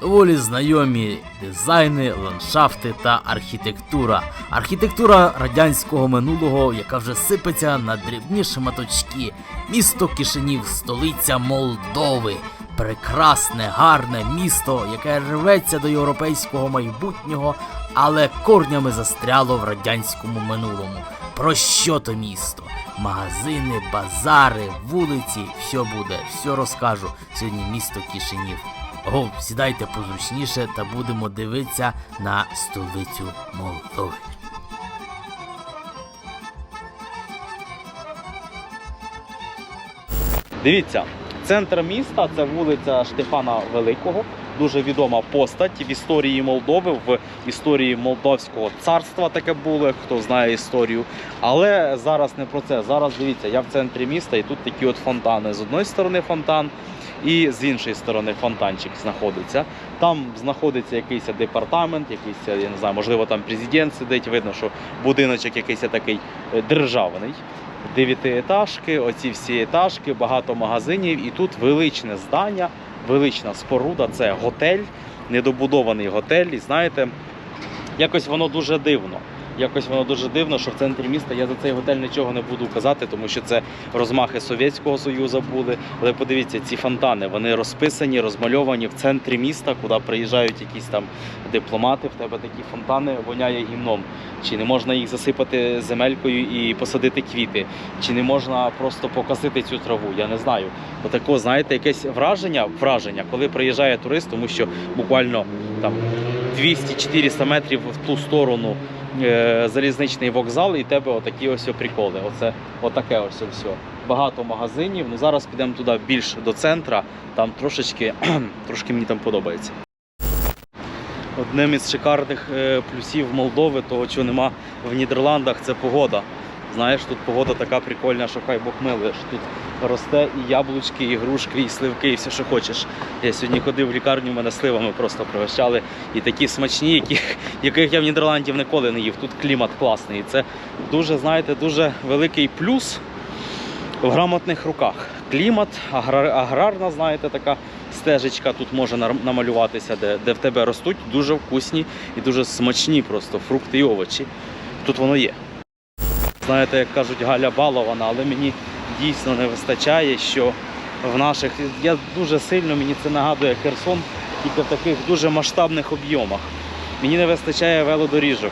доволі знайомі дизайни, ландшафти та архітектура. Архітектура радянського минулого, яка вже сипеться на дрібні шматочки. Місто Кишинів, столиця Молдови. Прекрасне, гарне місто, яке рветься до європейського майбутнього, але корнями застряло в радянському минулому. Про що то місто? Магазини, базари, вулиці, все буде, все розкажу. Сьогодні місто Кишинів. О, сідайте позручніше та будемо дивитися на столицю Молдови. Дивіться, центр міста це вулиця Штефана Великого, дуже відома постать в історії Молдови, в історії Молдовського царства таке було, хто знає історію. Але зараз не про це. Зараз дивіться, я в центрі міста і тут такі от фонтани. З одної сторони фонтан, і з іншої сторони фонтанчик знаходиться. Там знаходиться якийсь департамент, якийсь, я не знаю, можливо, там президент сидить. Видно, що будиночок якийсь такий е, державний. Дев'ятиетажки, оці всі етажки, багато магазинів, і тут величне здання, велична споруда. Це готель, недобудований готель. І знаєте, якось воно дуже дивно. Якось воно дуже дивно, що в центрі міста я за цей готель нічого не буду казати, тому що це розмахи Совєтського Союзу були. Але подивіться, ці фонтани вони розписані, розмальовані в центрі міста, куди приїжджають якісь там дипломати. В тебе такі фонтани воняє гімном. Чи не можна їх засипати земелькою і посадити квіти? Чи не можна просто покосити цю траву? Я не знаю. Отако, знаєте, якесь враження, враження, коли приїжджає турист, тому що буквально там 200-400 метрів в ту сторону залізничний вокзал, і тебе отакі ось приколи. Оце отаке ось все. Багато магазинів. Ну зараз підемо туди більш до центра. Там трошечки трошки мені там подобається. Одним із шикарних е, плюсів Молдови, того, чого нема в Нідерландах, це погода. Знаєш, тут погода така прикольна, що хай Бог милує. що Тут росте і яблучки, і грушки, і сливки, і все, що хочеш. Я сьогодні ходив в лікарню, мене сливами просто пригощали. І такі смачні, яких, яких я в Нідерландів ніколи не їв. Тут клімат класний. І це дуже, знаєте, дуже великий плюс в грамотних руках. Клімат, аграр, аграрна, знаєте, така стежечка тут може намалюватися, де, де в тебе ростуть дуже вкусні і дуже смачні просто фрукти і овочі. Тут воно є. Знаєте, як кажуть, Галя балована, але мені дійсно не вистачає, що в наших. Я дуже сильно мені це нагадує Херсон, тільки в таких дуже масштабних об'ємах. Мені не вистачає велодоріжок.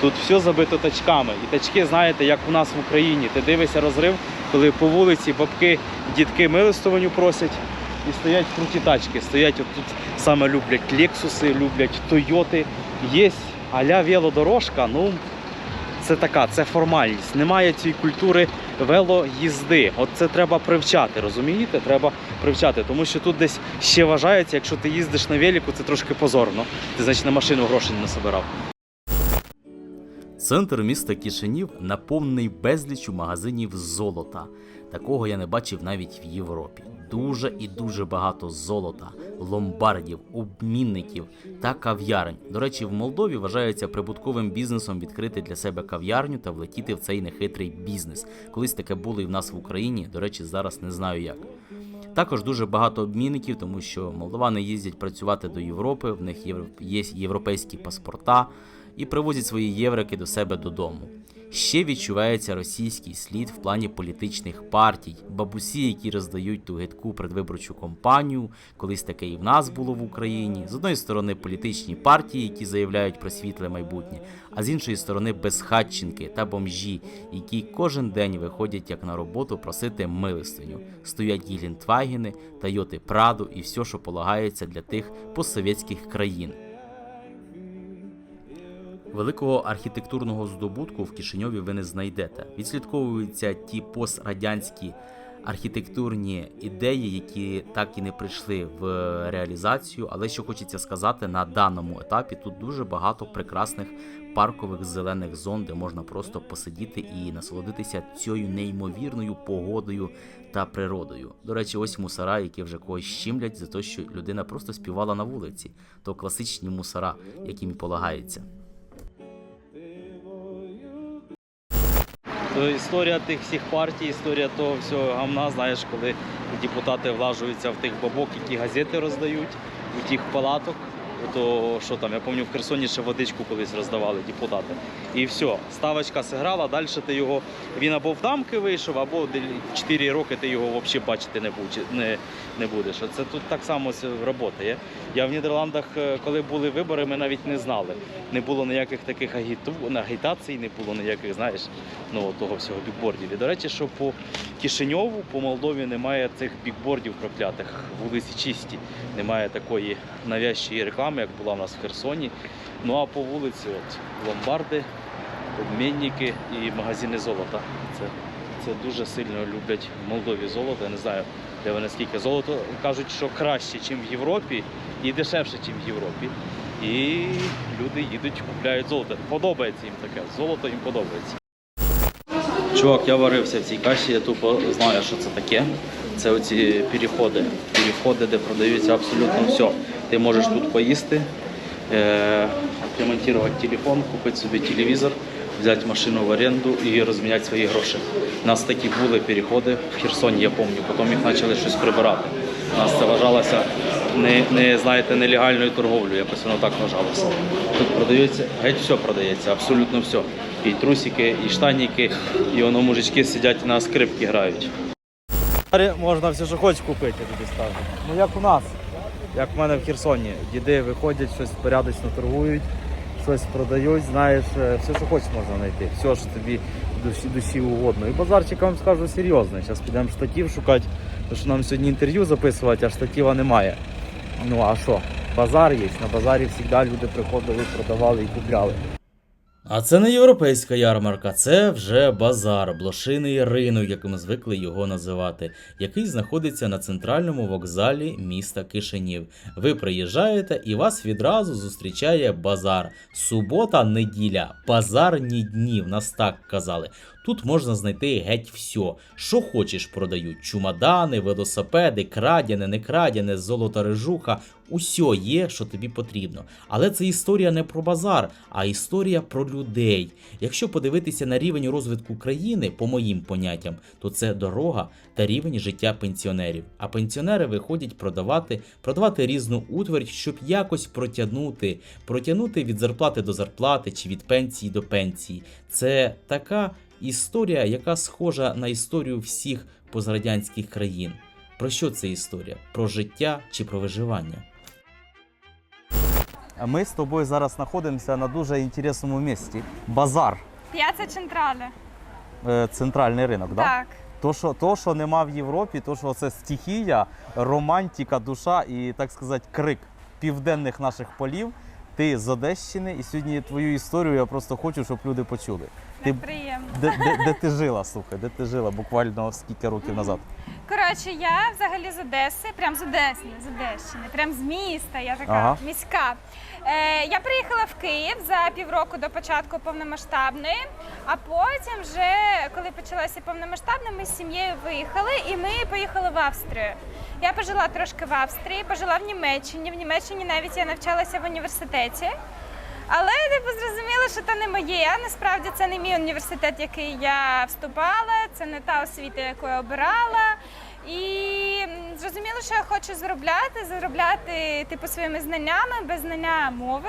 Тут все забито тачками. І тачки, знаєте, як у нас в Україні. Ти дивишся розрив, коли по вулиці бабки, дітки милостиванню просять. І стоять круті тачки. Стоять от саме люблять Лексуси, люблять Тойоти. Є аля велодорожка, ну це така, це формальність. Немає цієї культури велоїзди. От це треба привчати, розумієте? Треба привчати, тому що тут десь ще вважається, якщо ти їздиш на велику, це трошки позорно. Ти значить на машину грошей не насобирав. Центр міста Кишинів наповнений безліччю магазинів золота. Такого я не бачив навіть в Європі. Дуже і дуже багато золота, ломбардів, обмінників та кав'ярень. До речі, в Молдові вважається прибутковим бізнесом відкрити для себе кав'ярню та влетіти в цей нехитрий бізнес. Колись таке було і в нас в Україні. До речі, зараз не знаю як. Також дуже багато обмінників, тому що молдовани їздять працювати до Європи, в них є європейські паспорта і привозять свої єврики до себе додому. Ще відчувається російський слід в плані політичних партій, бабусі, які роздають ту гидку предвиборчу кампанію. Колись таке і в нас було в Україні. З одної сторони, політичні партії, які заявляють про світле майбутнє, а з іншої сторони, безхатченки та бомжі, які кожен день виходять як на роботу просити милостиню. Стоять гілінтвагени, Тойоти Прадо і все, що полагається для тих постсовєтських країн. Великого архітектурного здобутку в Кишиньові ви не знайдете. Відслідковуються ті пострадянські архітектурні ідеї, які так і не прийшли в реалізацію. Але що хочеться сказати, на даному етапі тут дуже багато прекрасних паркових зелених зон, де можна просто посидіти і насолодитися цією неймовірною погодою та природою. До речі, ось мусора, які вже когось щімлять за те, що людина просто співала на вулиці, то класичні мусора, яким і полагається. То історія тих всіх партій, історія того всього гамна, знаєш, коли депутати влажуються в тих бабок, які газети роздають, у тих палаток. То що там, я пам'ятаю, в Херсоні ще водичку колись роздавали депутати. І все, ставочка зіграла, далі ти його. Він або в дамки вийшов, або 4 роки ти його взагалі бачити не, будеш. Це тут так само працює. Я в Нідерландах, е, коли були вибори, ми навіть не знали. Не було ніяких таких агіту, агітацій, не було ніяких, знаєш, ну того всього бікбордів. І до речі, що по Кишиньову, по Молдові немає цих бікбордів проклятих, вулиці чисті. Немає такої навязчої реклами, як була в нас в Херсоні. Ну а по вулиці, от ломбарди, обмінники і магазини золота. Це, це дуже сильно люблять в Молдові золото. Я не знаю, де вони скільки. Золото кажуть, що краще, ніж в Європі, і дешевше, ніж в Європі. І люди їдуть, купляють золото. Подобається їм таке. Золото їм подобається. Чувак, я варився в цій каші, я тупо знаю, що це таке. Це оці переходи. Переходи, де продаються абсолютно все. Ти можеш тут поїсти, е- ремонтувати телефон, купити собі телевізор, взяти машину в оренду і розміняти свої гроші. У нас такі були переходи в Херсоні, я пам'ятаю, потім їх почали щось прибирати. У нас це вважалося не, не знаєте, нелегальною торговлею, якось воно так вважалося. Тут продається, геть все продається, абсолютно все. І трусики, і штаніки, і воно мужички сидять на скрипки грають. Можна все, що хочеш купити, тобі скажу. Ну як у нас, як в мене в Херсоні. Діди виходять, щось порядочно торгують, щось продають, знаєш, е, все, що хочеш можна знайти. Все, що тобі душі, душі угодно. І базарчик, я вам скажу серйозний. Зараз підемо штатів шукати, тому що нам сьогодні інтерв'ю записувати, а штатіва немає. Ну а що? Базар є. На базарі завжди люди приходили, продавали і купляли. А це не європейська ярмарка, це вже базар, блошиний ринок, як ми звикли його називати, який знаходиться на центральному вокзалі міста Кишинів. Ви приїжджаєте і вас відразу зустрічає базар. Субота, неділя, базарні дні, в нас так казали. Тут можна знайти геть все. Що хочеш продають: чумадани, велосипеди, крадяне, не крадяне, золота рижуха. Усьо є, що тобі потрібно. Але це історія не про базар, а історія про людей. Якщо подивитися на рівень розвитку країни, по моїм поняттям, то це дорога та рівень життя пенсіонерів. А пенсіонери виходять продавати, продавати різну утварь, щоб якось протягнути, протягнути від зарплати до зарплати чи від пенсії до пенсії. Це така історія, яка схожа на історію всіх позрадянських країн. Про що це історія? Про життя чи про виживання? Ми з тобою зараз знаходимося на дуже інтересному місці. Базар, П'яця Централе. е, центральний ринок, да? Так. То що, то, що нема в Європі, то, що це стихія, романтика, душа і, так сказати, крик південних наших полів. Ти з Одещини, і сьогодні твою історію я просто хочу, щоб люди почули. Ти, приємно. де, де, де ти жила, слухай, де ти жила буквально скільки років назад? Коротше, я взагалі з Одеси, прям з Одеси, з Одещини, прям з міста, я така Ага. міська. Е, я приїхала в Київ за півроку до початку повномасштабної, а потім, вже коли почалася повномасштабна, ми з сім'єю виїхали і ми поїхали в Австрію. Я пожила трошки в Австрії, пожила в Німеччині. В Німеччині навіть я навчалася в університеті. Але типу зрозуміло, що це не моє. Насправді це не мій університет, в який я вступала, це не та освіта, яку я обирала. І зрозуміло, що я хочу заробляти, заробляти типу своїми знаннями, без знання мови.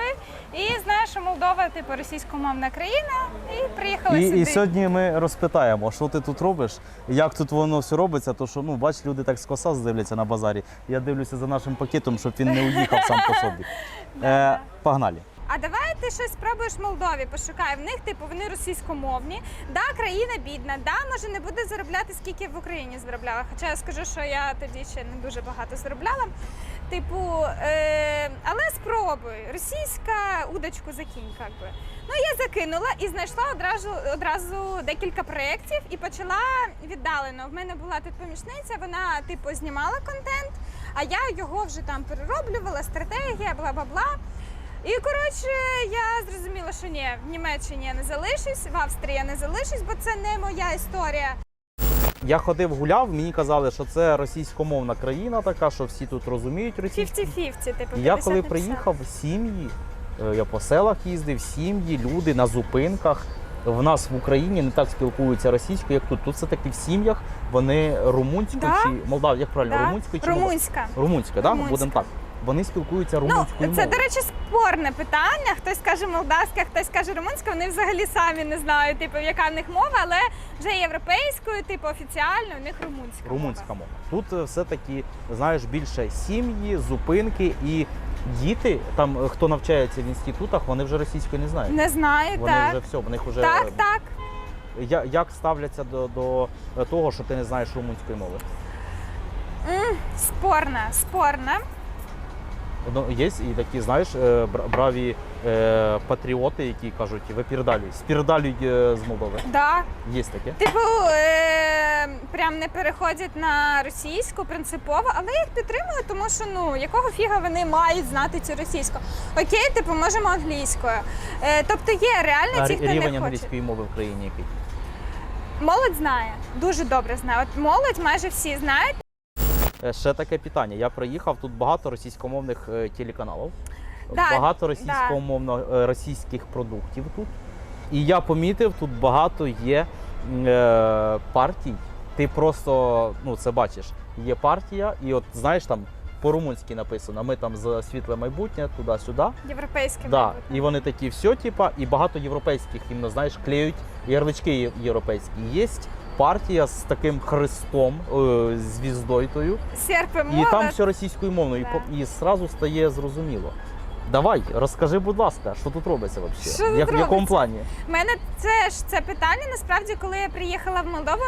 І знаю, що Молдова, типу, російськомовна країна, і приїхала І, сюди. і сьогодні ми розпитаємо, що ти тут робиш, як тут воно все робиться. То що ну бач, люди так скоса здивляться на базарі. Я дивлюся за нашим пакетом, щоб він не уїхав сам по собі. Е, погнали. А давай ти щось спробуєш в Молдові, пошукай. В них, типу, вони російськомовні. Да, країна бідна, да, може не буде заробляти, скільки в Україні заробляла. Хоча я скажу, що я тоді ще не дуже багато заробляла. Типу, е, але спробуй. Російська удочку закинь, як би. Ну, я закинула і знайшла одразу, одразу декілька проєктів і почала віддалено. В мене була тут помічниця, вона типу знімала контент, а я його вже там перероблювала, стратегія, бла бла бла. І коротше, я зрозуміла, що ні, в Німеччині я не залишусь, в Австрії я не залишусь, бо це не моя історія. Я ходив, гуляв, мені казали, що це російськомовна країна така, що всі тут розуміють російську. 50-50, типу. Я коли на 50. приїхав сім'ї, е, я по селах їздив, сім'ї, люди на зупинках. В нас в Україні не так спілкуються російською, як тут. Тут все таки в сім'ях вони румунською Да? чи Молдав, як правильно, Да? румунською чи Румунська. Румунська, да? Румунська. Будемо так. Вони спілкуються Ну, румунською це, мовою. до речі, спорне питання. Хтось каже молдавська, хтось каже румунська. Вони взагалі самі не знають, типу, яка в них мова, але вже європейською, типу, офіціально у них румунська. Румунська мова. мова. Тут е, все-таки, знаєш, більше сім'ї, зупинки і діти, там е, хто навчається в інститутах, вони вже російської не знають. Не знаю, Вони так. вже все, в них вже Так, е, так. Я- як ставляться до, до того, що ти не знаєш румунської мови? М, спорне, спорне. Ну, є і такі, знаєш, е, браві е, патріоти, які кажуть, випірдалюй, спірдалюй е, з Молдови. Да. Є таке. Типу, е, прям не переходять на російську принципово, але я їх підтримую, тому що ну якого фіга вони мають знати цю російську. Окей, типу, можемо англійською. Е, тобто є реально ті, хто рівень не хоче. англійської мови в країні який? Молодь знає, дуже добре знає. От молодь майже всі знають. Е, Ще таке питання. Я приїхав, тут багато російськомовних е, телеканалів, Да, багато російськомовно е, російських продуктів тут. І я помітив, тут багато є е, партій. Ти просто ну, це бачиш. Є партія, і от знаєш там по-румунськи написано: ми там за світле майбутнє, туди-сюди. Європейське Да, майбутнє. і вони такі все, типа, і багато європейських іменно, знаєш, клеють ярлички європейські. Є партія з таким хрестом, е, звіздою тою, Серпи і там все російською мовною. І, і зразу стає зрозуміло. Давай, розкажи, будь ласка, що тут робиться взагалі? Що тут Як, в якому робиться? плані? У мене це ж це питання. Насправді, коли я приїхала в Молдову,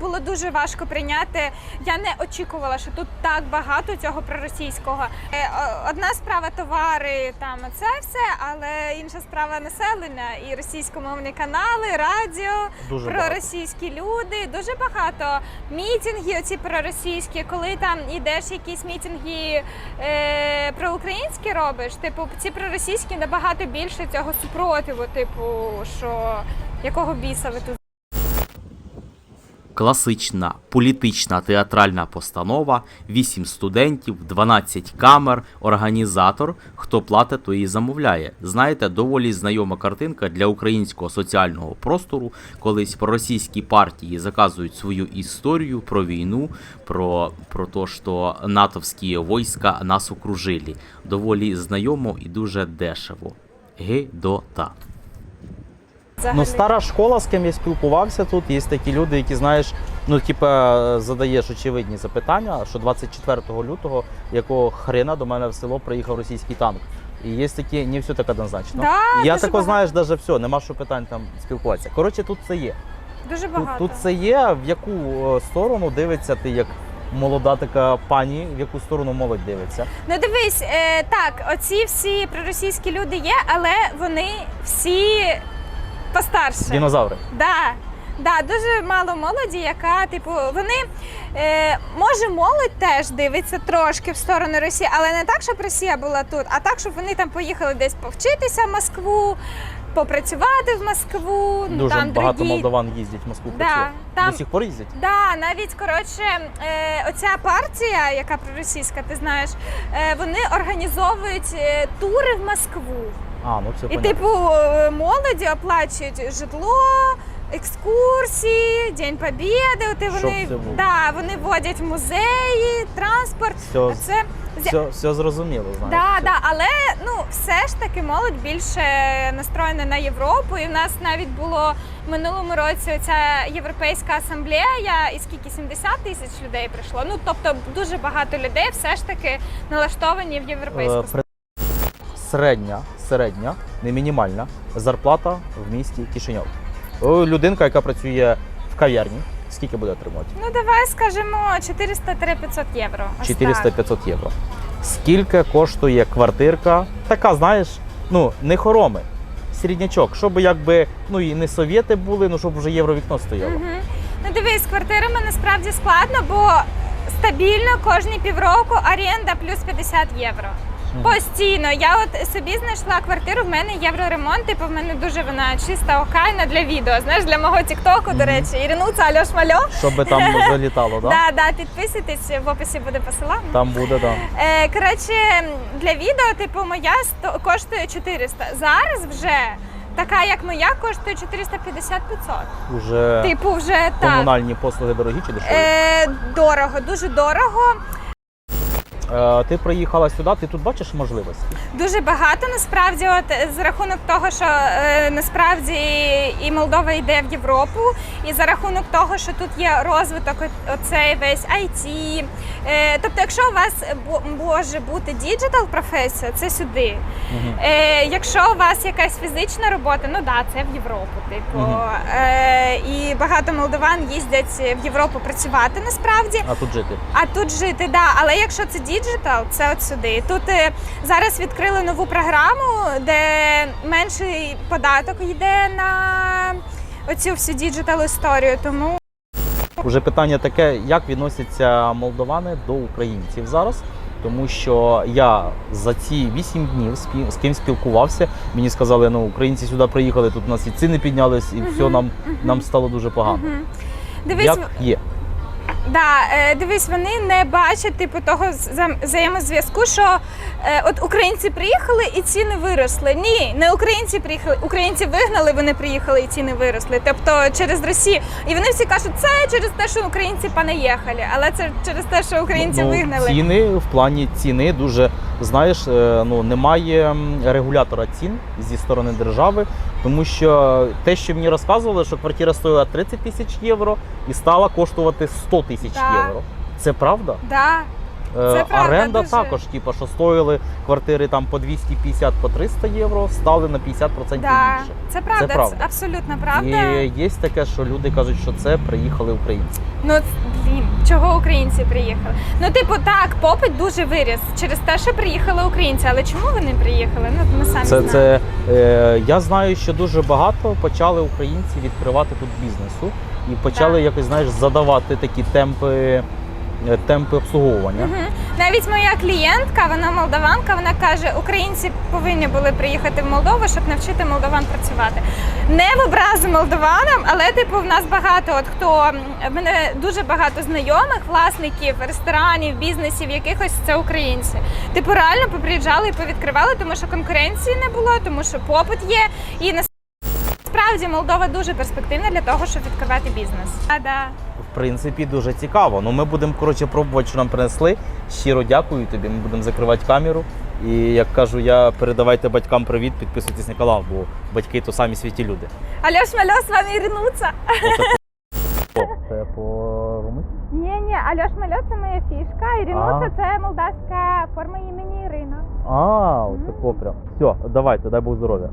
було дуже важко прийняти. Я не очікувала, що тут так багато цього проросійського. Е, о- Одна справа товари, там це все, але інша справа населення і російськомовні канали, радіо, Дуже багато. проросійські люди. Дуже багато мітинги, оці проросійські, коли там ідеш якісь мітинги е, проукраїнські робиш. Типу, ці проросійські набагато більше цього супротиву, типу, що якого біса ви тут Класична політична театральна постанова, 8 студентів, 12 камер, організатор, хто платить, то і замовляє. Знаєте, доволі знайома картинка для українського соціального простору, колись проросійські партії заказують свою історію про війну, про, про те, що натовські війська нас окружили. Доволі знайомо і дуже дешево. Гидота. Взагалі. Ну, стара школа, з ким я спілкувався тут, є такі люди, які знаєш, ну типа задаєш очевидні запитання, що 24 лютого, якого хрена до мене в село приїхав російський танк. І є такі, не все так однозначно. Да, я тако, знаєш, навіть все, нема що питань там спілкуватися. Коротше, тут це є. Дуже багато. тут це є, в яку е, сторону дивиться ти як молода така пані, в яку сторону молодь дивиться. Ну дивись, е, так, оці всі проросійські люди є, але вони всі постарше. Дінозаври. Да. Да, дуже мало молоді, яка, типу, вони е, може молодь теж дивиться трошки в сторону Росії, але не так, щоб Росія була тут, а так, щоб вони там поїхали десь повчитися в Москву, попрацювати в Москву. ну, Дуже там багато другі... молдаван їздять в Москву Да, працювати. там- До сих пор їздять. Да, навіть коротше, е, оця партія, яка проросійська, ти знаєш, е, вони організовують е, тури в Москву. А, ну все І понятно. типу молоді оплачують житло, екскурсії, День Побєди. От і Щоб вони, це було. да, вони водять музеї, транспорт. Все, А це все, все зрозуміло, знаєш. Да, все. да, але ну все ж таки молодь більше настроєна на Європу. І в нас навіть було в минулому році ця європейська асамблея, і скільки 70 тисяч людей прийшло. Ну тобто дуже багато людей все ж таки налаштовані в європейську Е, Середня, середня, не мінімальна зарплата в місті Кишиньов. Людинка, яка працює в кав'ярні, скільки буде отримувати? Ну давай скажемо 400-500 євро. 400-500 євро. Скільки коштує квартирка? Така, знаєш, ну, не хороми. Середнячок, щоб якби ну і не совєти були, ну щоб вже євровікно стояло. Мгм. Ну дивись, з квартирами насправді складно, бо стабільно кожні півроку оренда плюс 50 євро. Постійно. Я от собі знайшла квартиру, в мене євроремонт, типу в мене дуже вона чиста, охайна для відео. Знаєш, для мого тіктоку, до речі, Іринуца Альош Мальо. Щоб там залітало, да? Да, да, підписуйтесь, в описі буде посилання. Там буде, да. Е, коротше, для відео, типу, моя сто- коштує 400. Зараз вже така, як моя, коштує 450-500. Уже Типу, вже так. комунальні послуги дорогі чи дешеві? Е, дорого, дуже дорого. Е, ти приїхала сюди, ти тут бачиш можливості? Дуже багато насправді, от за рахунок того, що е, насправді і Молдова йде в Європу, і за рахунок того, що тут є розвиток оцей весь IT. Е, тобто, якщо у вас може бути діджитал професія, це сюди. Е, якщо у вас якась фізична робота, ну да, це в Європу. Типу, Мгм. е, і багато молдован їздять в Європу працювати насправді. А тут жити. А тут жити, да. Але якщо це діджитал, це от сюди. Тут е, зараз відкрили нову програму, де менший податок йде на оцю всю діджитал історію. Тому Уже питання таке, як відносяться молдовани до українців зараз. Тому що я за ці 8 днів з ким спілкувався, мені сказали, ну українці сюди приїхали, тут у нас і ціни піднялись, і все нам, нам стало дуже погано. Мгм. дивись, Як є? Да, е, дивись, вони не бачать типу того взаємозв'язку, що е, от українці приїхали і ціни виросли. Ні, не українці приїхали, українці вигнали, вони приїхали і ціни виросли. Тобто через Росію. І вони всі кажуть, це через те, що українці понаїхали, але це через те, що українці ну, вигнали. Ціни в плані ціни дуже знаєш, е, ну немає регулятора цін зі сторони держави, тому що те, що мені розказували, що квартира стоїла 30 тисяч євро і стала коштувати 100 тисяч Так. євро. Це правда? Да. Е, Це правда, Оренда дуже. також, типу, що стоїли квартири там по 250 по 300 євро, стали на 50% Да, більше. це правда, Це правда. абсолютно правда. І є таке, що люди кажуть, що це приїхали українці. Ну блін, чого українці приїхали? Ну, типу, так, попит дуже виріс через те, що приїхали українці. Але чому вони приїхали? Ну ми самі Це, знаємо. це е, я знаю, що дуже багато почали українці відкривати тут бізнесу і почали Так. якось знаєш задавати такі темпи, темпи обслуговування. Мгм. Навіть моя клієнтка, вона молдаванка, вона каже, українці повинні були приїхати в Молдову, щоб навчити молдаван працювати. Не в образу молдаванам, але типу в нас багато. От хто в мене дуже багато знайомих, власників ресторанів, бізнесів, якихось це українці. Типу реально поприїжджали і повідкривали, тому що конкуренції не було, тому що попит є. І насправді Молдова дуже перспективна для того, щоб відкривати бізнес. А, да. В принципі, дуже цікаво. Ну ми будемо коротше пробувати, що нам принесли. Щиро дякую тобі. Ми будемо закривати камеру. І як кажу, я передавайте батькам привіт, підписуйтесь на канал, бо батьки то самі світі люди. Альош Мальос з вами Іринуца. Це по румунськи? Ні, ні, Альош Мальот це моя фішка. Іринуца це молдавська форма імені Ірина. А, оце прям. Все, давайте, дай Бог здоров'я.